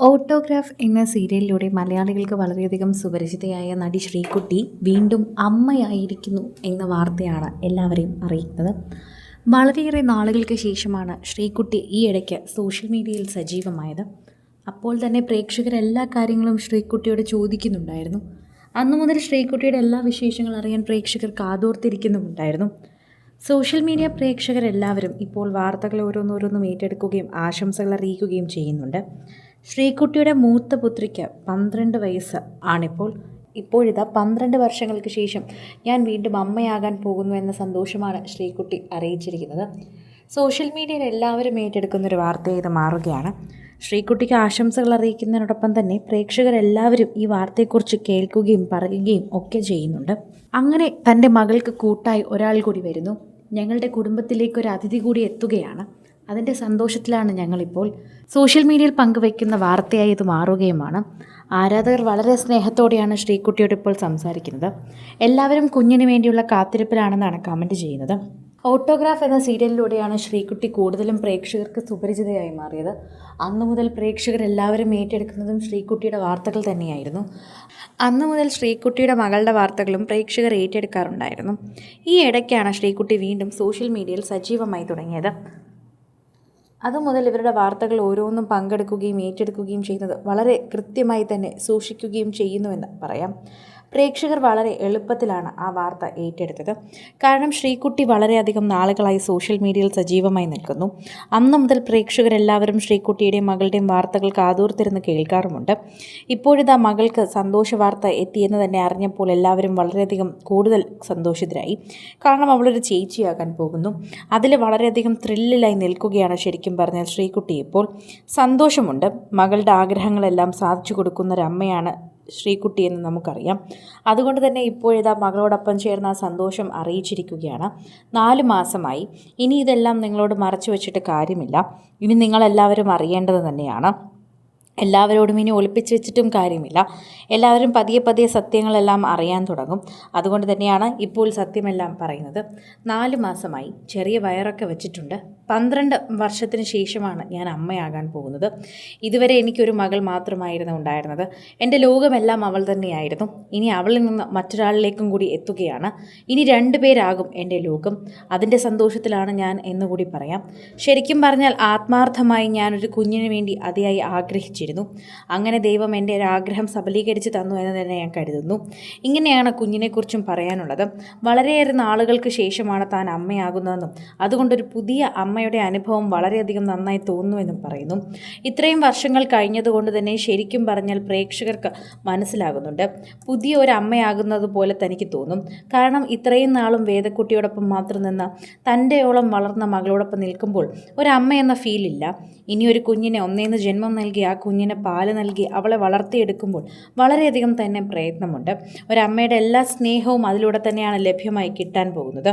Autograph എന്ന സീരിയലിലൂടെ മലയാളികൾക്ക് വളരെയധികം സുപരിചിതയായ നടി ശ്രീകുട്ടി വീണ്ടും അമ്മയായിരിക്കുന്നു എന്ന വാർത്തയാണ് എല്ലാവരെയും അറിയിക്കുന്നത്. വളരെയേറെ നാളുകൾക്ക് ശേഷമാണ് ശ്രീകുട്ടി ഈ ഇടയ്ക്ക് സോഷ്യൽ മീഡിയയിൽ സജീവമായത്. അപ്പോൾ തന്നെ പ്രേക്ഷകർ എല്ലാ കാര്യങ്ങളും ശ്രീകുട്ടിയോട് ചോദിക്കുന്നുണ്ടായിരുന്നു. അന്നു മുതൽ ശ്രീകുട്ടിയുടെ എല്ലാ വിശേഷങ്ങളും അറിയാൻ പ്രേക്ഷകർ കാതോർത്തിരിക്കുന്നുമുണ്ടായിരുന്നു. സോഷ്യൽ മീഡിയ പ്രേക്ഷകരെല്ലാവരും ഇപ്പോൾ വാർത്തകൾ ഓരോന്നോരോന്നും ഏറ്റെടുക്കുകയും ആശംസകൾ അറിയിക്കുകയും ചെയ്യുന്നുണ്ട്. ശ്രീകുട്ടിയുടെ മൂത്ത പുത്രിക്ക് പന്ത്രണ്ട് വയസ്സ് ആണിപ്പോൾ. ഇപ്പോഴിതാ പന്ത്രണ്ട് വർഷങ്ങൾക്ക് ശേഷം ഞാൻ വീണ്ടും അമ്മയാകാൻ പോകുന്നു എന്ന സന്തോഷമാണ് ശ്രീകുട്ടി അറിയിച്ചിരിക്കുന്നത്. സോഷ്യൽ മീഡിയയിൽ എല്ലാവരും ഏറ്റെടുക്കുന്ന ഒരു വാർത്തയായി ഇത് മാറുകയാണ്. ശ്രീകുട്ടിക്ക് ആശംസകൾ അറിയിക്കുന്നതിനോടൊപ്പം തന്നെ പ്രേക്ഷകരെല്ലാവരും ഈ വാർത്തയെക്കുറിച്ച് കേൾക്കുകയും പറയുകയും ഒക്കെ ചെയ്യുന്നുണ്ട്. അങ്ങനെ തന്റെ മകൾക്ക് കൂട്ടായി ഒരാൾ കൂടി വരുന്നു. ഞങ്ങളുടെ കുടുംബത്തിലേക്ക് ഒരു അതിഥി കൂടി എത്തുകയാണ്. അതിന്റെ സന്തോഷത്തിലാണ് ഞങ്ങളിപ്പോൾ സോഷ്യൽ മീഡിയയിൽ പങ്കുവയ്ക്കുന്ന വാർത്തയായി ഇത് മാറുകയുമാണ്. ആരാധകർ വളരെ സ്നേഹത്തോടെയാണ് ശ്രീകുട്ടിയോട് ഇപ്പോൾ സംസാരിക്കുന്നത്. എല്ലാവരും കുഞ്ഞിന് വേണ്ടിയുള്ള കാത്തിരിപ്പിലാണെന്നാണ് കമന്റ് ചെയ്യുന്നത്. ഓട്ടോഗ്രാഫ് എന്ന സീരിയലിലൂടെയാണ് ശ്രീകുട്ടി കൂടുതലും പ്രേക്ഷകർക്ക് സുപരിചിതയായി മാറിയത്. അന്നു മുതൽ പ്രേക്ഷകർ എല്ലാവരും ഏറ്റെടുക്കുന്നതും ശ്രീകുട്ടിയുടെ വാർത്തകൾ തന്നെയായിരുന്നു. അന്നു മുതൽ ശ്രീകുട്ടിയുടെ മകളുടെ വാർത്തകളും പ്രേക്ഷകർ ഏറ്റെടുക്കാറുണ്ടായിരുന്നു. ഈ ഇടയ്ക്കാണ് ശ്രീകുട്ടി വീണ്ടും സോഷ്യൽ മീഡിയയിൽ സജീവമായി തുടങ്ങിയത്. അതുമുതൽ ഇവരുടെ വാർത്തകൾ ഓരോന്നും പങ്കെടുക്കുകയും ഏറ്റെടുക്കുകയും ചെയ്യുന്നത് വളരെ കൃത്യമായി തന്നെ സൂക്ഷിക്കുകയും ചെയ്യുന്നുവെന്ന് പറയാം. പ്രേക്ഷകർ വളരെ എളുപ്പത്തിലാണ് ആ വാർത്ത ഏറ്റെടുത്തത്. കാരണം ശ്രീകുട്ടി വളരെയധികം നാളുകളായി സോഷ്യൽ മീഡിയയിൽ സജീവമായി നിൽക്കുന്നു. അന്ന് മുതൽ പ്രേക്ഷകരെല്ലാവരും ശ്രീകുട്ടിയുടെയും മകളുടെയും വാർത്തകൾ കാതോർത്തിരുന്ന് കേൾക്കാറുമുണ്ട്. ഇപ്പോഴിതാ മകൾക്ക് സന്തോഷ വാർത്ത എത്തിയെന്ന് തന്നെ അറിഞ്ഞപ്പോൾ എല്ലാവരും വളരെയധികം കൂടുതൽ സന്തോഷിതരായി. കാരണം അവളൊരു ചേച്ചിയാകാൻ പോകുന്നു. അതിൽ വളരെയധികം ത്രില്ലിലായി നിൽക്കുകയാണ് ശരിക്കും പറഞ്ഞാൽ ശ്രീകുട്ടി ഇപ്പോൾ സന്തോഷമുണ്ട്. മകളുടെ ആഗ്രഹങ്ങളെല്ലാം സാധിച്ചു കൊടുക്കുന്ന ഒരു അമ്മയാണ് ശ്രീകുട്ടി എന്ന് നമുക്കറിയാം. അതുകൊണ്ട് തന്നെ ഇപ്പോഴിതാ മകളോടൊപ്പം ചേർന്ന ആ സന്തോഷം അറിയിച്ചിരിക്കുകയാണ്. നാല് മാസമായി. ഇനി ഇതെല്ലാം നിങ്ങളോട് മറച്ചു വെച്ചിട്ട് കാര്യമില്ല. ഇനി നിങ്ങളെല്ലാവരും അറിയേണ്ടത് തന്നെയാണ്. എല്ലാവരോടും ഇനി ഒളിപ്പിച്ച് വെച്ചിട്ടും കാര്യമില്ല. എല്ലാവരും പതിയെ പതിയെ സത്യങ്ങളെല്ലാം അറിയാൻ തുടങ്ങും. അതുകൊണ്ട് തന്നെയാണ് ഇപ്പോൾ സത്യമെല്ലാം പറയുന്നത്. നാല് മാസമായി. ചെറിയ വയറൊക്കെ വെച്ചിട്ടുണ്ട്. പന്ത്രണ്ട് വർഷത്തിന് ശേഷമാണ് ഞാൻ അമ്മയാകാൻ പോകുന്നത്. ഇതുവരെ എനിക്കൊരു മകൾ മാത്രമായിരുന്നു ഉണ്ടായിരുന്നത്. എന്റെ ലോകമെല്ലാം അവൾ തന്നെയായിരുന്നു. ഇനി അവളിൽ നിന്ന് മറ്റൊരാളിലേക്കും കൂടി എത്തുകയാണ്. ഇനി രണ്ടു പേരാകും എന്റെ ലോകം. അതിന്റെ സന്തോഷത്തിലാണ് ഞാൻ എന്നുകൂടി പറയാം. ശരിക്കും പറഞ്ഞാൽ ആത്മാർത്ഥമായി ഞാനൊരു കുഞ്ഞിന് വേണ്ടി അതിയായി ആഗ്രഹിച്ചിരുന്നു. അങ്ങനെ ദൈവം എന്റെ ഒരു ആഗ്രഹം സബലീകരിച്ച് തന്നു എന്ന് തന്നെ ഞാൻ കരുതുന്നു. ഇങ്ങനെയാണ് കുഞ്ഞിനെക്കുറിച്ചും പറയാനുള്ളത്. വളരെയേറെ നാളുകൾക്ക് ശേഷമാണ് താൻ അമ്മയാകുന്നതെന്നും അതുകൊണ്ടൊരു പുതിയ അമ്മയുടെ അനുഭവം വളരെയധികം നന്നായി തോന്നുന്നുവെന്നും പറയുന്നു. ഇത്രയും വർഷങ്ങൾ കഴിഞ്ഞതുകൊണ്ട് തന്നെ ശരിക്കും പറഞ്ഞാൽ പ്രേക്ഷകർക്ക് മനസ്സിലാകുന്നുണ്ട്. പുതിയ ഒരു അമ്മയാകുന്നത് പോലെ തനിക്ക് തോന്നും. കാരണം ഇത്രയും നാളും വേദക്കുട്ടിയോടൊപ്പം മാത്രം നിന്ന് തന്റെയോളം വളർന്ന മകളോടൊപ്പം നിൽക്കുമ്പോൾ ഒരമ്മ എന്ന ഫീലില്ല ഇനി ഒരു കുഞ്ഞിനെ ഒന്നേന്ന് ജന്മം നൽകി ആ കുഞ്ഞിന് പാൽ നൽകി അവളെ വളർത്തിയെടുക്കുമ്പോൾ വളരെയധികം തന്നെ പ്രയത്നമുണ്ട്. ഒരമ്മയുടെ എല്ലാ സ്നേഹവും അതിലൂടെ തന്നെയാണ് ലഭ്യമായി കിട്ടാൻ പോകുന്നത്.